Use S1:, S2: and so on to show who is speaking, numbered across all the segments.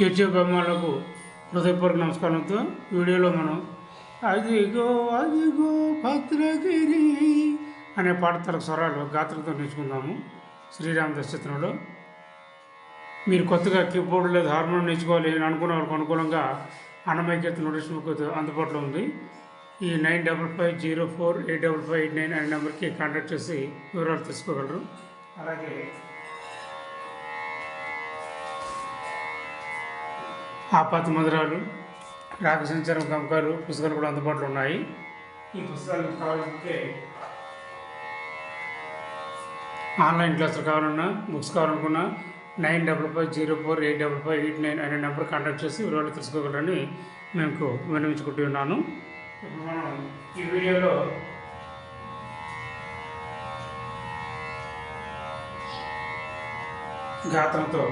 S1: YouTube అభిమానులకు హృదయపూర్వక నమస్కారంతో వీడియోలో మనం అదిగో అదిగో భద్రగిరి అనే పాట స్వరాలు గాత్రంతో నేర్చుకుందాము. శ్రీరామ చిత్రంలో మీరు కొత్తగా కీబోర్డు లేదా హార్మోన్ నేర్చుకోవాలి అని అనుకున్న వాళ్ళకు అనుకూలంగా అన్నమైక్యత నోటీస్ బుక్ అందుబాటులో ఉంది. ఈ nine double five zero four eight double five eight nine అనే నెంబర్కి కాంటాక్ట్ చేసి వివరాలు తెలుసుకోగలరు. అలాగే ఆపాత మధురాలు రాక సంచారం గమకాలు పుస్తకాలు కూడా అందుబాటులో ఉన్నాయి. ఈ పుస్తకాలు కావాలంటే ఆన్లైన్ క్లాసులు కావాలన్నా బుక్స్ కావాలనుకున్నా nine double five zero four eight double five eight nine అనే నెంబర్ కాంటాక్ట్ చేసి వివరాలు తెలుసుకోగలరని మేము విన్నవించుకుంటున్నాను ఇప్పుడు మనం ఈ వీడియోలో గాత్రంతో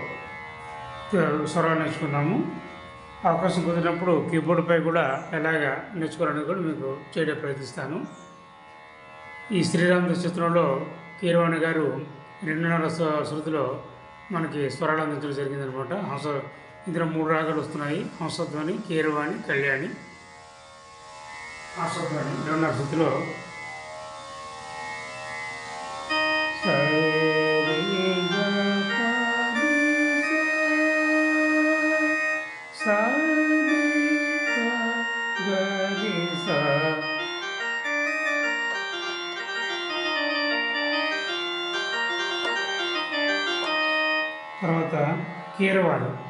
S1: స్వరాలు నేర్చుకున్నాము అవకాశం కుదిరినప్పుడు కీబోర్డ్పై కూడా ఎలాగ నేర్చుకోవాలని కూడా మీకు చేయడం ప్రయత్నిస్తాను. ఈ శ్రీరామ చిత్రంలో కీరవాణి గారు రెండున్నర శృతిలో మనకి స్వరాలు అందించడం జరిగిందనమాట. హంస ఇందులో మూడు రాగాలు వస్తున్నాయి. హంసధ్వని కీరవాణి కళ్యాణి. హంసధ్వని రెండున్నర శృతిలో కీరవాడు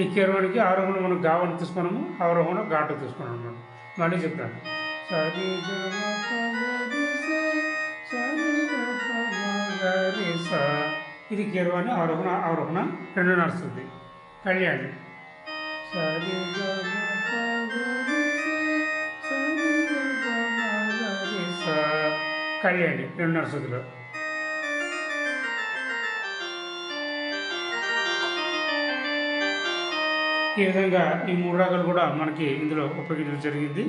S1: ఈ కీరవాడికి ఆరోహణ మనం గావని తీసుకున్నాము అవరోహణ ఘాటు తీసుకున్నాము మనం మళ్ళీ చెప్తాను. ఇది కేరవాణి ఆరోహణ అవరోహణ రెండు నడుస్తుంది. కళ్యాణి. సరి కళ్యాణి రెండు నడుస్తుందిలో ఈ విధంగా ఈ మూడు రాగాలు కూడా మనకి ఇందులో ఉపయోగించడం జరిగింది.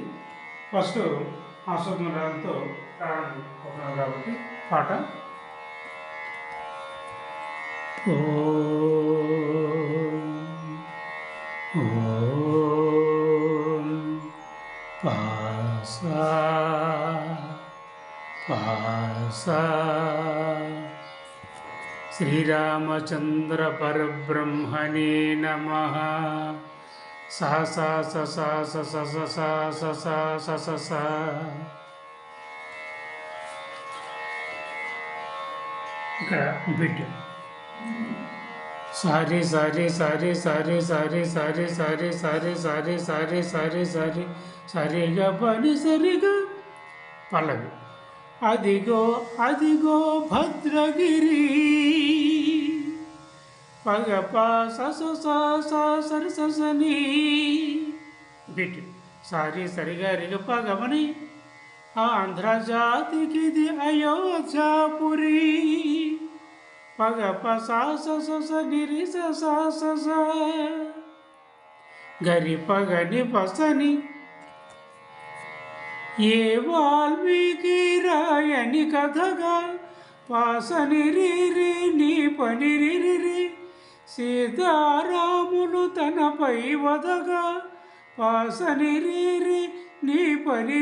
S1: ఫస్ట్ ఆస్వాదన రాగంతో ప్రారంభం కాబట్టి పాట. ఓ శ్రీరామచంద్ర పరబ్రహ్మణే నమ సా సా స సా స స స సా స సా స స సా ఇక్కడ బిట్ సారీ సారీ సారీ సారీ సారీ సారీ సారీ సారీ సారీ సారీ సారీ సారీ సరిగా పని సరిగా పల్లవి అదిగో అదిగో భద్రగిరి పగప సస సరి ససని బిట్ సారీ సరిగా రిగ పగమని ఆంధ్రజాతికిది అయోధ్యాపురి పగప సాస సస నిరి సస సస గరి పగని పసని ఏ వాల్మీకి రాయని కథగా? పాసని నీ పని సీతారాములు తనపై వదగా. పాసని నీ పని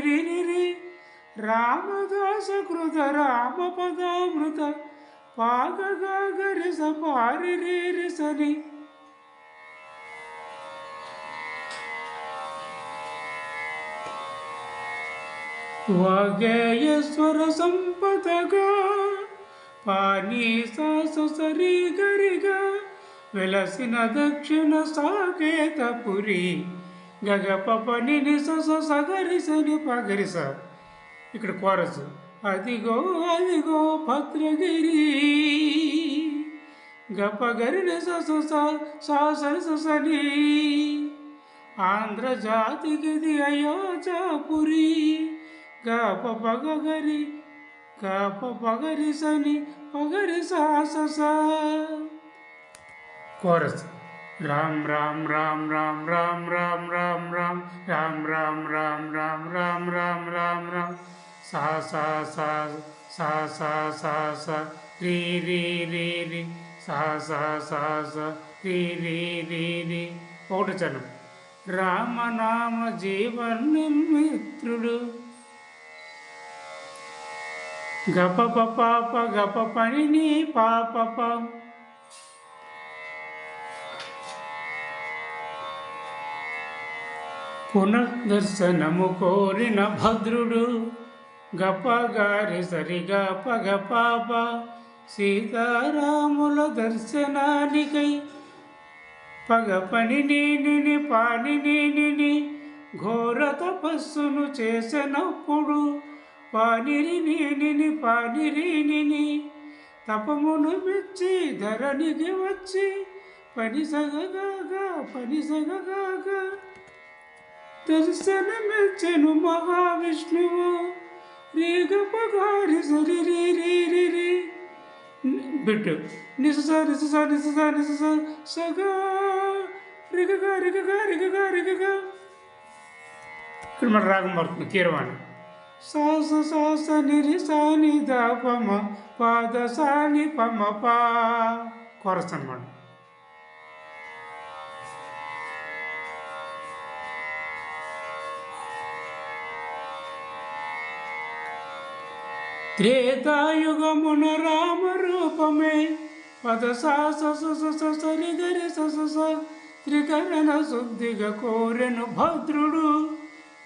S1: రామదాస కృత రామ పదామృత పాగగా గరిస పారి సని. వాగేయస్వర సంపదగా పానీ సాస గరిగా వెలసిన దక్షిణ సాకేతపురి గగ పపని సగరిసని పగరిస. ఇక్కడ కోరస్ అదిగో అదిగో భద్రగిరి గపగరిని సస సాసరి ససని ఆంధ్రజాతికిది అయోధ్యాపురి. గప పగరి గప పగరి సని పగరి సాస కోరస్ రామ్ రామ్ రామ్ రామ్ రామ్ రామ్ రామ్ రామ్ రామ్ రామ్ రామ్ రామ్ రామ్ రామ్ రామ్ రామ్ సా సా సా సా సా సా సా రీ రీ రీ రీ సా సా సా సా రీ రీ రీ రీ ఒకటి చరణం రామనామ జీవన్ మిత్రుడు గప పాప గప పణిని నీ పాప పునర్దర్శనము కోరిన భద్రుడు గపగారి సరిగా పగ పాప సీతారాముల దర్శనానికై పగ పని నేనిని పాని నేనిని ఘోర తపస్సును చేసినప్పుడు పానిరి నేనిని నిని తపమును మెచ్చి ధరణికి వచ్చి పని సగగాగా పని సగగాగా దర్శనమిచ్చెను మహావిష్ణువు. రేగపగారి సరి రే రే రే రే. బిట్టు. నిసస నిసస నిసస నిసస సగా రిగగా రిగగా రిగగా రిగగా ఇక్కడ మన రాగం పడుతుంది కీరవాణి. సాస సాస నిరి సాని దాపమ పాద సాని పమ పా. కొరస్ అనమాట త్రేతాయుగమున రామరూపమే పద సరి గరి సస త్రికరణ శుద్ధిగా కోరెను భద్రుడు.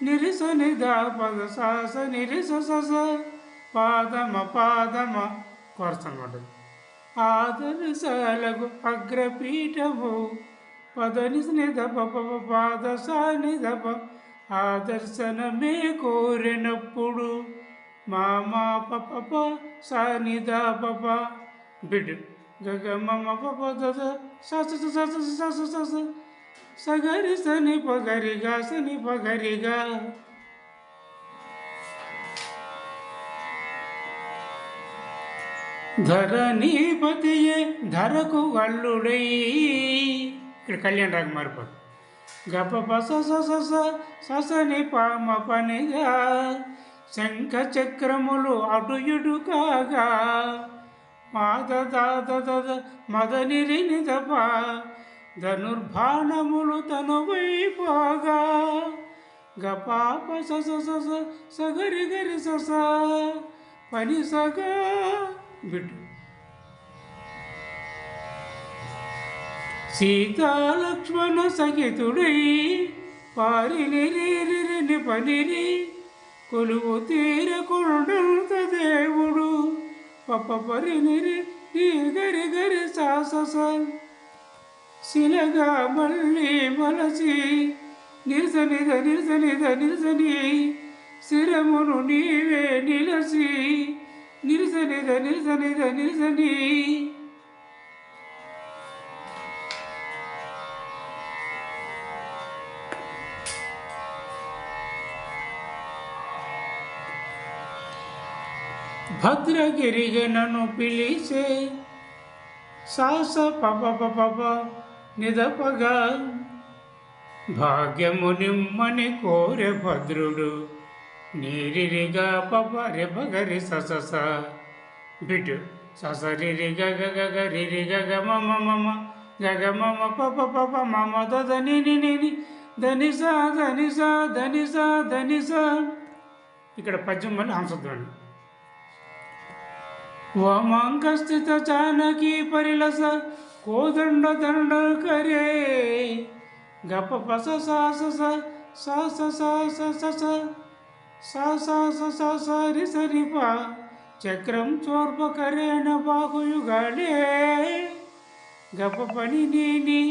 S1: నిరిస నిదా పద సాస నిరిస సస పాదమ పాదమ కోరసనమాట ఆదర్శాలకు అగ్రపీఠము పదని నిదప పాద సా నిదప ఆదర్శనమే కోరినప్పుడు మామా మా పప స నిదా పప బిడ్ గగ మమ పప దస సస సస సస సస సగరి సని పగరిగా సని పగరిగా. ధరణీపతియే ధరకు వల్లుడై ఇక్కడ కళ్యాణ్ రాగం మారిపోదు. గప పస సస ససని పామ పనిగా శంఖ చక్రములు అటు ఇటు కాగా. మాద దాద మదనిరి నిదప ధనుర్భాణములు తను వైపోగా. గపాప సస సస సగరి గరి సస పని సగా బిడ్డు సీతాలక్ష్మణ సహితుడై పారిని పనిని కొలువు తీర తీరకుండంత దేవుడు. పప్ప పరినిరి గరి గరి సాసస శిలగా మళ్ళీ మలసి నిరసనిద నిరసనిద నిరసని శిరమును నీవే నిలసి నిరసనిద నిరసనిద నిరసని భద్రగిరిగ నన్ను పిలిచే సాస పప పప నిదపగా. భాగ్యము నిమ్మని కోరె భద్రుడు నీరిరిగా పప రెపగరి ససస. బిటు ససరిరి గగ గగరిరి గగ మమ మమ గగ మమ పప పప మమ దని నిని ధనిస ధనిస ధనిస ధనిస ఇక్కడ పద్యం మళ్ళీ హంసధ్వని వామాంకస్థిత చానకీ పరిలస కోదండ దండ కరే గప పస సాస సాస సాస సస సాస సరి సరిప చక్రం చోర్ప కరేణ బాహుయుగాలే గప పని నీని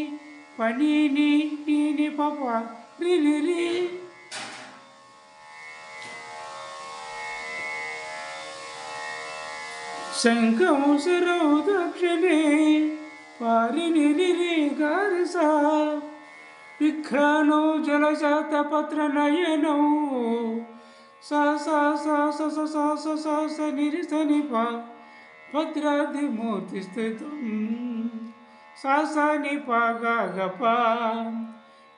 S1: పని నీని పప రిరి శంఖము శిరవు దక్షిణే పారినిరి గారస విఘ్రానో జలజాత పత్ర నయనౌ సా సా సా స స సా స సా స నిరి సని ప భద్రాదిమూర్తి స్థితం. సా సా ని ప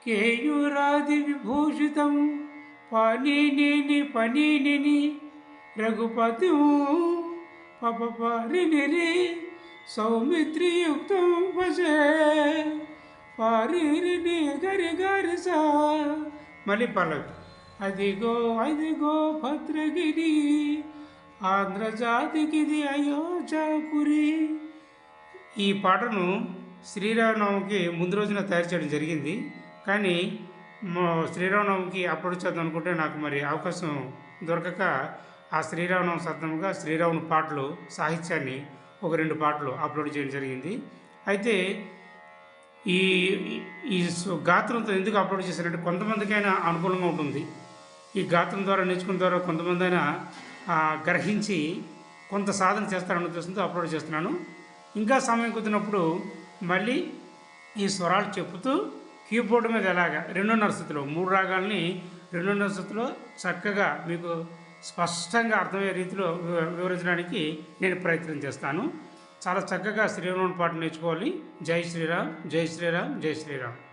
S1: కేయూరాది విభూషితం. పని ని రఘుపతి. పప రిని రి. సౌమిత్రియుక్తం భజే. పారిని గరి గరి సా మళ్ళీ పల్లవి అదిగో అదిగో భద్రగిరి. ఆంధ్రజాతికిది అయోధ్యాపురి. ఈ పాటను శ్రీరామనవమికి ముందు రోజున తయారు చేయడం జరిగింది. కానీ మా- శ్రీరామనవమికి అప్పుడు చేద్దాం అనుకుంటే నాకు మరి అవకాశం దొరకక ఆ శ్రీరామనవమి సత్తంగా శ్రీరాముని పాటలు సాహిత్యాన్ని ఒక రెండు పాటలు అప్లోడ్ చేయడం జరిగింది. అయితే ఈ ఈ గాత్రంతో ఎందుకు అప్లోడ్ చేశారంటే కొంతమందికైనా అనుకూలంగా ఉంటుంది. ఈ గాత్రం ద్వారా నేర్చుకున్న ద్వారా కొంతమంది అయినా గ్రహించి కొంత సాధన చేస్తారని ఉద్దేశంతో అప్లోడ్ చేస్తున్నాను. ఇంకా సమయం కుదిరినప్పుడు మళ్ళీ ఈ స్వరాలు చెప్పుతూ కీబోర్డ్ మీద ఎలాగా రెండున్నర స్థితిలో మూడు రాగాల్ని రెండున్నర స్థితిలో చక్కగా మీకు స్పష్టంగా అర్థమయ్యే రీతిలో వివరించడానికి నేను ప్రయత్నం చేస్తాను. చాలా చక్కగా శ్రీరాముని పాట నేర్చుకోవాలి. జై శ్రీరామ్ జై శ్రీరామ్ జై శ్రీరామ్.